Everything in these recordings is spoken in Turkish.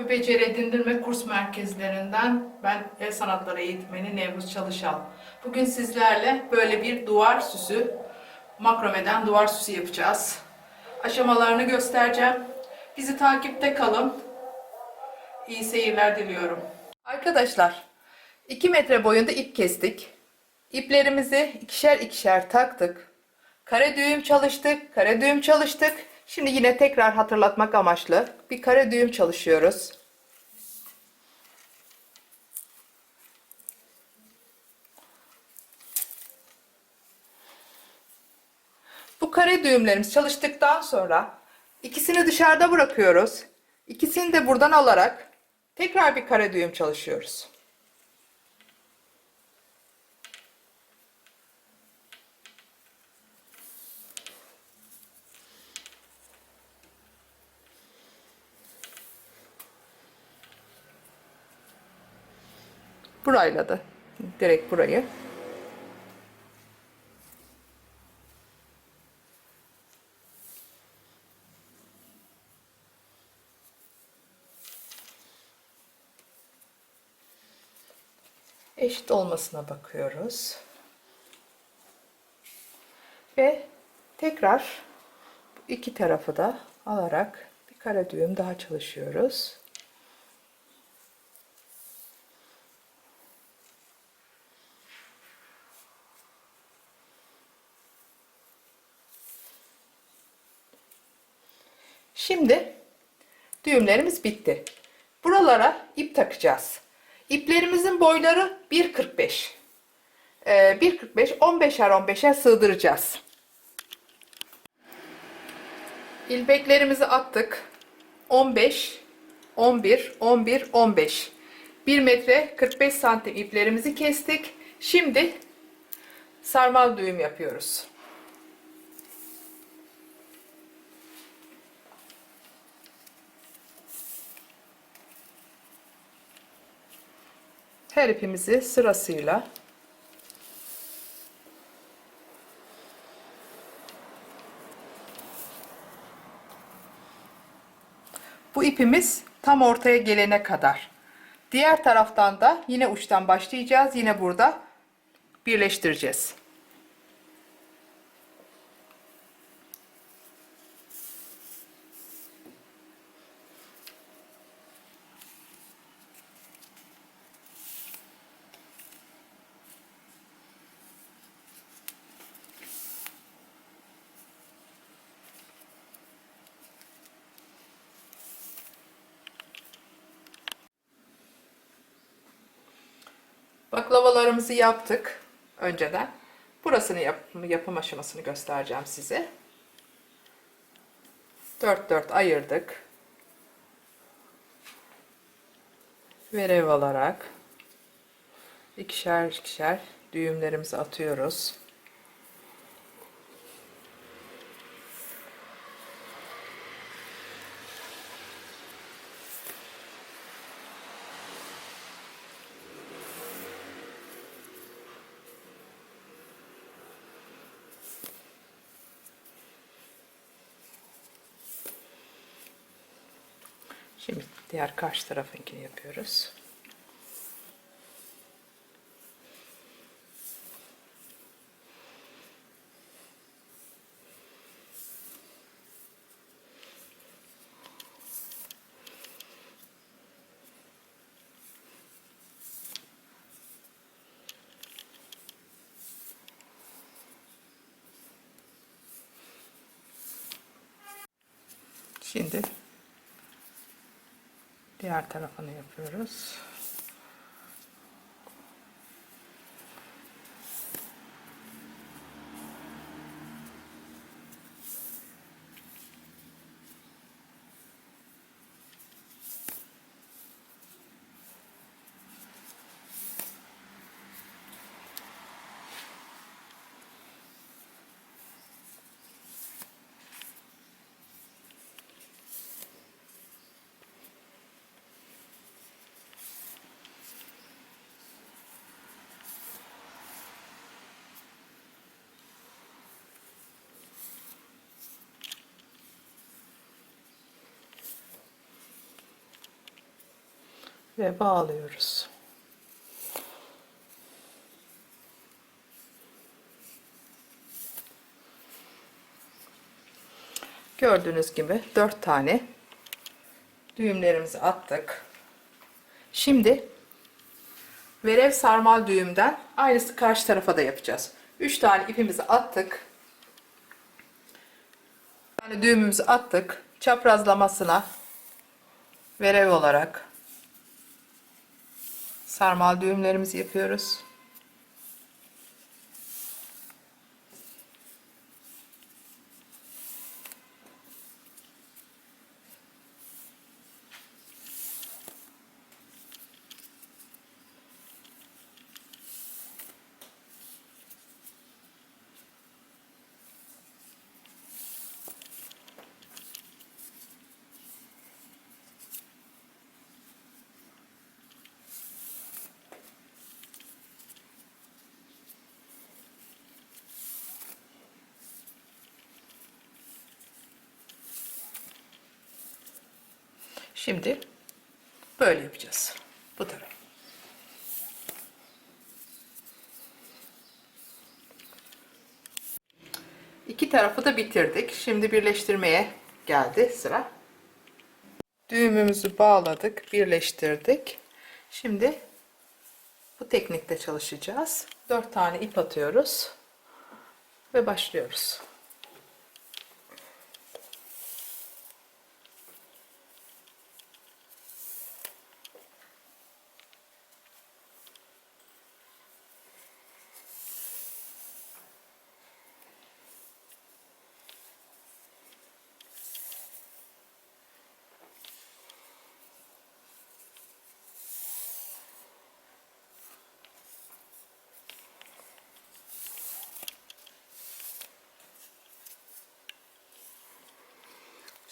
Bir beceri edindirme kurs merkezlerinden ben el sanatları eğitmeni Nevruz Çalışal. Bugün sizlerle böyle bir duvar süsü, makromeden duvar süsü yapacağız. Aşamalarını göstereceğim. Bizi takipte kalın. İyi seyirler diliyorum. Arkadaşlar 2 metre boyunda ip kestik. İplerimizi ikişer ikişer taktık. Kare düğüm çalıştık, kare düğüm çalıştık. Şimdi yine tekrar hatırlatmak amaçlı bir kare düğüm çalışıyoruz. Bu kare düğümlerimiz çalıştıktan sonra ikisini dışarıda bırakıyoruz. İkisini de buradan alarak tekrar bir kare düğüm çalışıyoruz. Burayla da direkt burayı. Eşit olmasına bakıyoruz. Ve tekrar iki tarafı da alarak bir kare düğüm daha çalışıyoruz. Şimdi düğümlerimiz bitti. Buralara ip takacağız. İplerimizin boyları 1.45. Ee, 1.45 15'er 15'er sığdıracağız. İlmeklerimizi attık. 15 11 11 15 1 metre 45 santim iplerimizi kestik. Şimdi sarmal düğüm yapıyoruz. Her ipimizi sırasıyla Bu ipimiz tam ortaya gelene kadar. Diğer taraftan da yine uçtan başlayacağız. Yine burada birleştireceğiz. Baklavalarımızı yaptık önceden. Burasını yap yapım aşamasını göstereceğim size. 4 4 ayırdık. Verev alarak ikişer ikişer düğümlerimizi atıyoruz. Şimdi diğer karşı tarafınkini yapıyoruz. Şimdi Diğer tarafını yapıyoruz. Ve bağlıyoruz. Gördüğünüz gibi 4 tane düğümlerimizi attık. Şimdi verev sarmal düğümden aynısı karşı tarafa da yapacağız. 3 tane ipimizi attık. Bir düğümümüzü attık. Çaprazlamasına verev olarak sarmal düğümlerimizi yapıyoruz. Şimdi böyle yapacağız. Bu taraf. İki tarafı da bitirdik. Şimdi birleştirmeye geldi sıra. Düğümümüzü bağladık, birleştirdik. Şimdi bu teknikte çalışacağız. 4 tane ip atıyoruz ve başlıyoruz.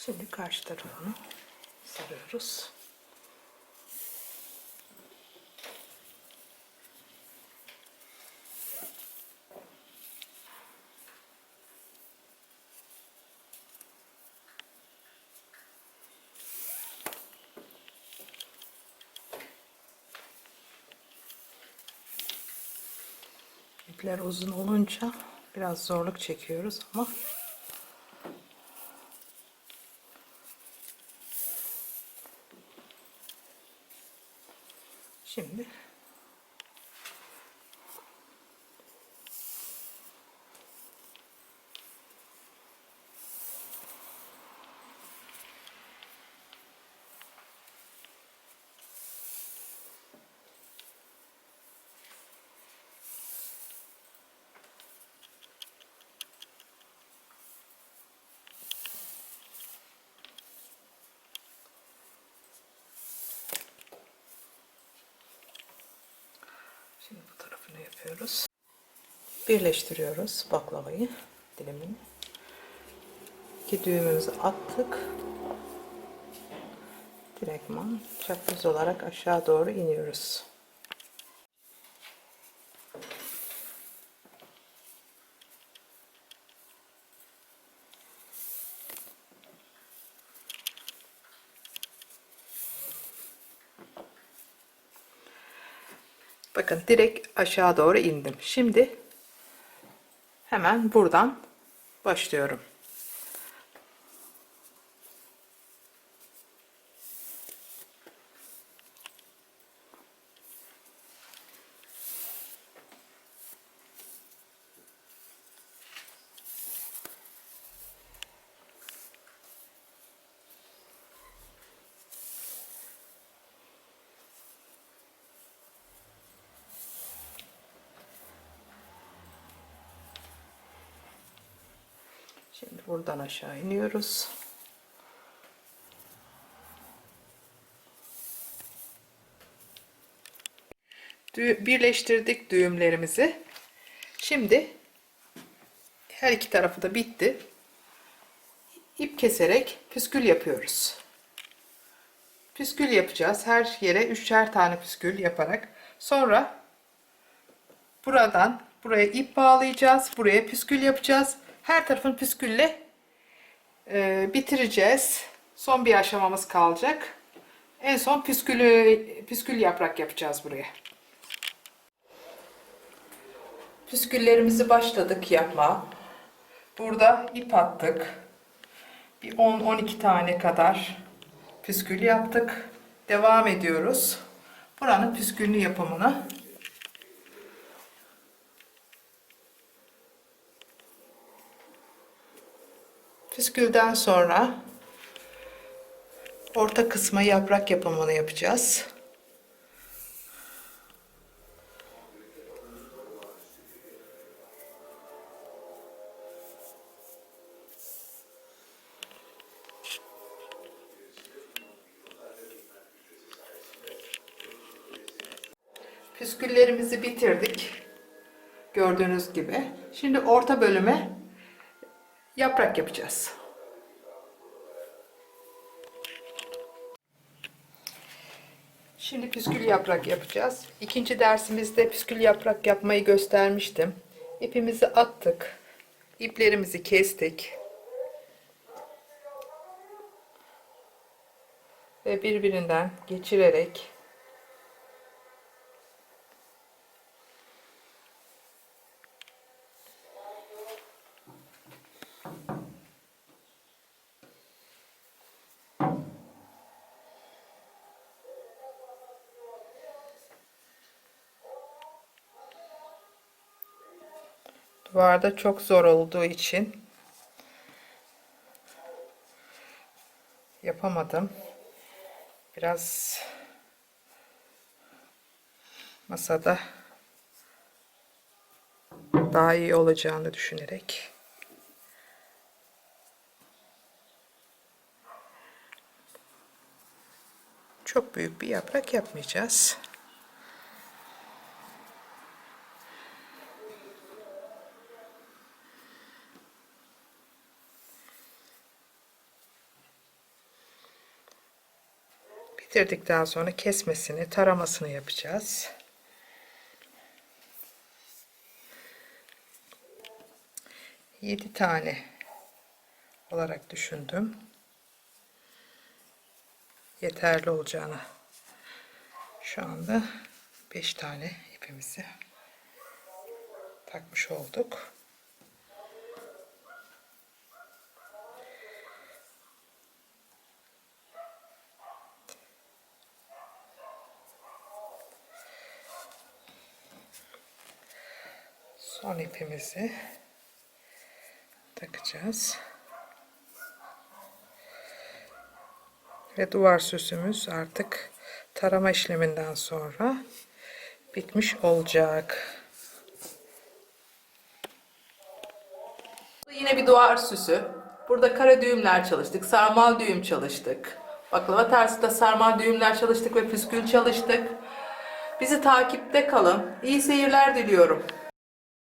Şimdi karşı tarafını sarıyoruz. İpler uzun olunca biraz zorluk çekiyoruz ama Şimdi Şimdi bu tarafını yapıyoruz. Birleştiriyoruz baklavayı dilimini. İki düğümümüzü attık. Direktman çapraz olarak aşağı doğru iniyoruz. Bakın direkt aşağı doğru indim. Şimdi hemen buradan başlıyorum. Şimdi buradan aşağı iniyoruz. Birleştirdik düğümlerimizi. Şimdi her iki tarafı da bitti. İp keserek püskül yapıyoruz. Püskül yapacağız. Her yere üçer tane püskül yaparak. Sonra buradan buraya ip bağlayacağız. Buraya püskül yapacağız. Her tarafını püskülle e, bitireceğiz. Son bir aşamamız kalacak. En son püskülü, püskül yaprak yapacağız buraya. Püsküllerimizi başladık yapma. Burada ip attık. Bir 10-12 tane kadar püskül yaptık. Devam ediyoruz. Buranın püskülünü yapımını. Püskülden sonra orta kısma yaprak yapımını yapacağız. Püsküllerimizi bitirdik. Gördüğünüz gibi. Şimdi orta bölüme yaprak yapacağız. Şimdi püskül yaprak yapacağız. İkinci dersimizde püskül yaprak yapmayı göstermiştim. İpimizi attık. İplerimizi kestik. Ve birbirinden geçirerek Duvarda çok zor olduğu için yapamadım. Biraz masada daha iyi olacağını düşünerek çok büyük bir yaprak yapmayacağız. Bitirdikten sonra kesmesini, taramasını yapacağız. Yedi tane olarak düşündüm. Yeterli olacağını şu anda beş tane ipimizi takmış olduk. Son ipimizi takacağız. Ve duvar süsümüz artık tarama işleminden sonra bitmiş olacak. Yine bir duvar süsü. Burada kara düğümler çalıştık, sarmal düğüm çalıştık. Baklava tersinde sarmal düğümler çalıştık ve püskül çalıştık. Bizi takipte kalın. İyi seyirler diliyorum.